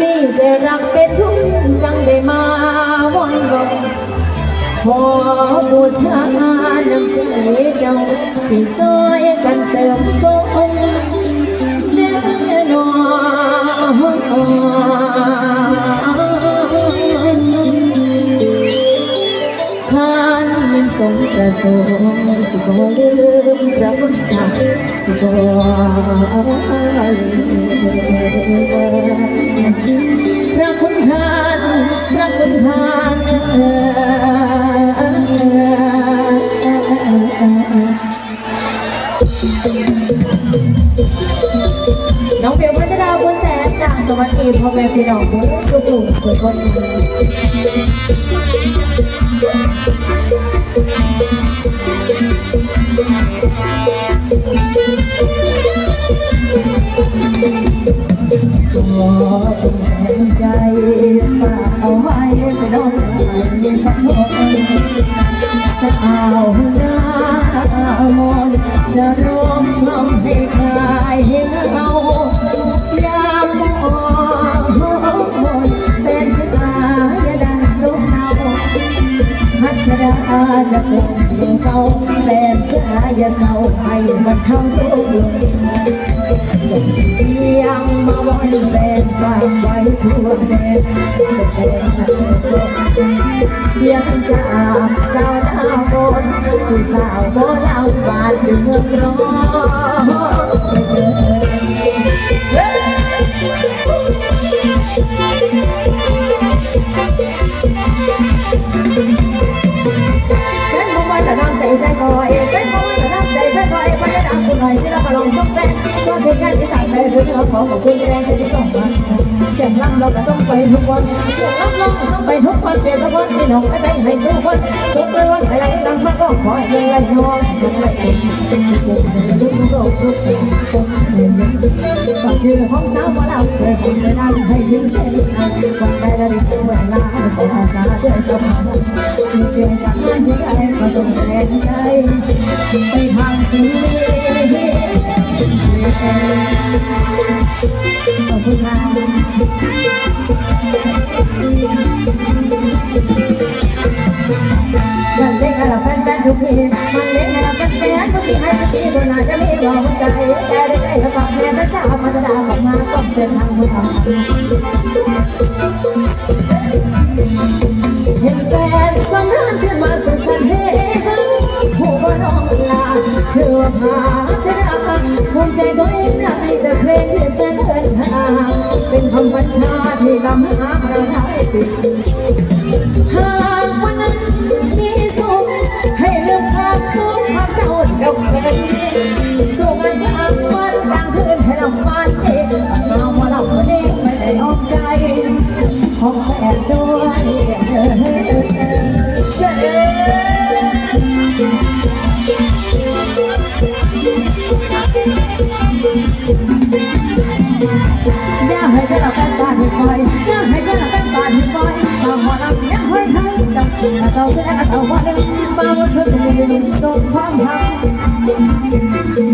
นี่จะรักเป็นทุกข์จังได้มาวันรอขอบูชาน้ำใจเจ้าที่ซอยกันเสริมสงแน่นอานเป็นทระสงค์สิบ่ลืมพระพุทธสิบ่พระคุณทานพระคุณทานน้องเบลพัชราบุญแสนจากสวัสดีพ่อแม่พี่น้องผู้สุขุมสุขคน ยงมาวันแฟนฝางไว้ทั่วแดนเป็นแฟนเสียงจากสาวหน้าบนผู้สาวโบราณบานอยู่เมืองร้อน ที่สั่งไปหรือเนื้อขอขอบคุณแรงใจที่ส่งมาเสียงลำเราก็ส่งไปทุกวันเสียงลำเราก็ส่งไปทุกวันเปลี่ยนทุกวันที่น้องไม่ได้ให้สู้คนสุขเลยวันไปไร ขอบคุณค่ะมันเล่นให้เราแฟนทุกทีมันเล่นให้เราแฟนทุกทีให้ทุกทีโดนอาจจะมีรองใจแต่ได้ใจกับแม่พระเจ้ามาสดาออกมาต้องเป็นทางผู้ทำ เชื่อพาชนะภูมิใจตัวเองได้จะเพลงที่จะเดินทางเป็นคำบัญชาที่นำหาเราได้ติดหากวันนั้นมีสุขให้ลืมความทุกข์ความเศร้าจงเป็นสู่งานยามวันกลางคืน ย่าให้เธอเราเป็นบ้านให้คอยย่าให้เธอเราเป็นบ้านให้คอยสาวหอลำยังคอยทำจับถ้าเจ้าเสียก็เจ้าว่าเดินมาวเพื้นดินส่งความหัก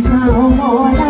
สาวหมอลำ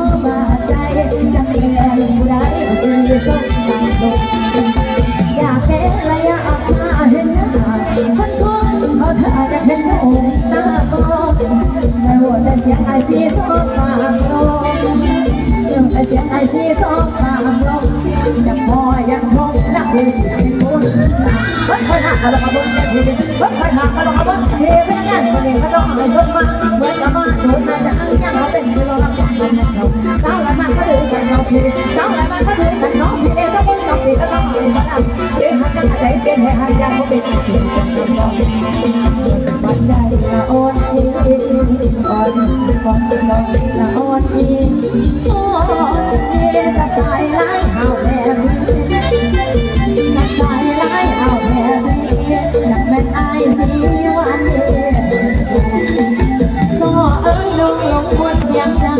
อยังชมนักดูสิเป็นคนเฮ้ยคนอะเอาละครับผมแค่ทีนี้รถไฟหาเอาละครับผมเฮ้ยเป็นงานคนนี้ก็ต้องให้ชดมาเหมือนกับว่าโดนมาจากยังเขาเป็นตัวรับของมันนะเขาสาวละมันก็ถือกันน้องพี่สาวละมันก็ถือกันน้องพี่เอสมุนน้องพี่ก็ต้องเป็นบ้านเดี๋ยวหาจะใจเป็นให้หายาเขาเป็นเป็นเป็นสองปัจจัยละอ่อนอ่อนก่อนสองละอ่อน แม่ไอ้สีวันโซเอ้ยลงลงบนเสียงจัง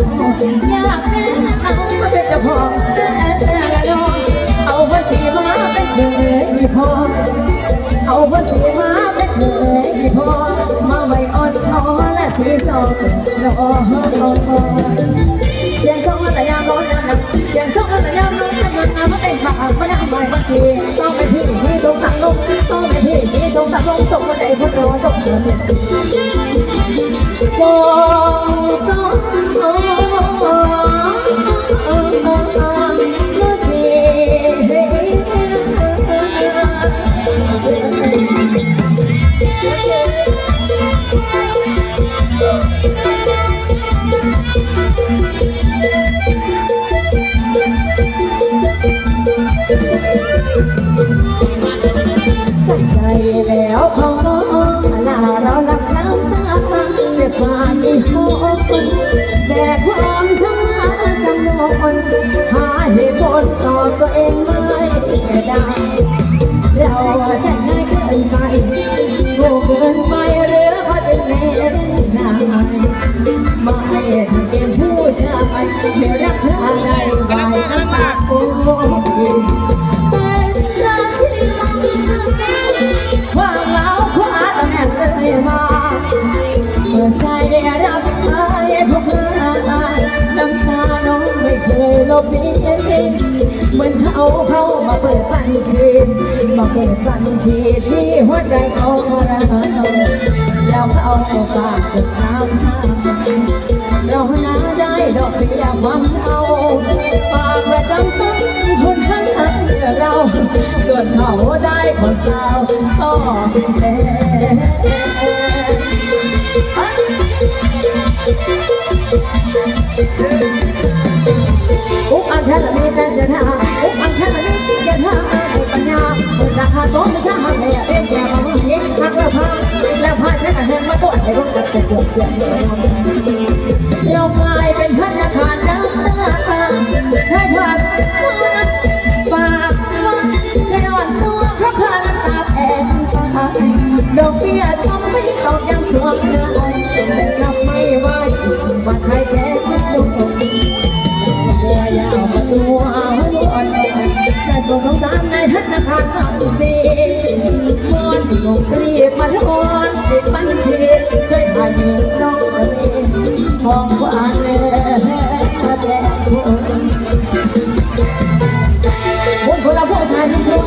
อยากแน่เอามาเป็นเจ้าพ่อแอบลองเอาภาษีมาเป็นเคยพอเอาภาษีมาเป็นเคยพอมาไว้อ่อนอ่อนและสีสองรอเสียงสองแต่ยามร้อนนั้นเสียงสองแต่ยามร้อนนั้นมันไม่เป็นขาวไม่ได้หมายว่าสี ที่สีสงตักลงส่งมาในพุทโธสมเสียงสองส ทีมาเกิดทันทีที่หัวใจของเราแล้วเขาปากจดน้ำเราหน้าได้ดอกเบี้ยมันเอาปากประจำต้นทุนให้เรา ส่วนเขาได้คนสาวก็แน่ เป็นตัวเสียงเรากลายเป็นธนาคารน้ำตาใช่ผ่านฝากมันจะนอนตัวเพราะขาดตาแอนดอกเบี้ยชมไม่ตอกยังสวมเนื้อแต่กลับไม่ไหวมาใคร บนคนละผู้ชายที่ช่วย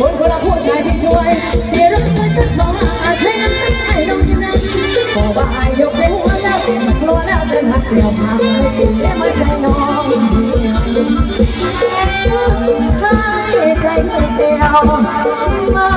บนคนละผู้ชายที่ช่วย เสียรักเมื่อจะขอใครนั้นไม่ให้น้องยังไงขอว่ายกเสียหัวแล้วเปลี่ยนกลัวแล้วเดินหักเดี่ยวพาไม่ติดแค่มาใจน้องใช่ใจเดียวมา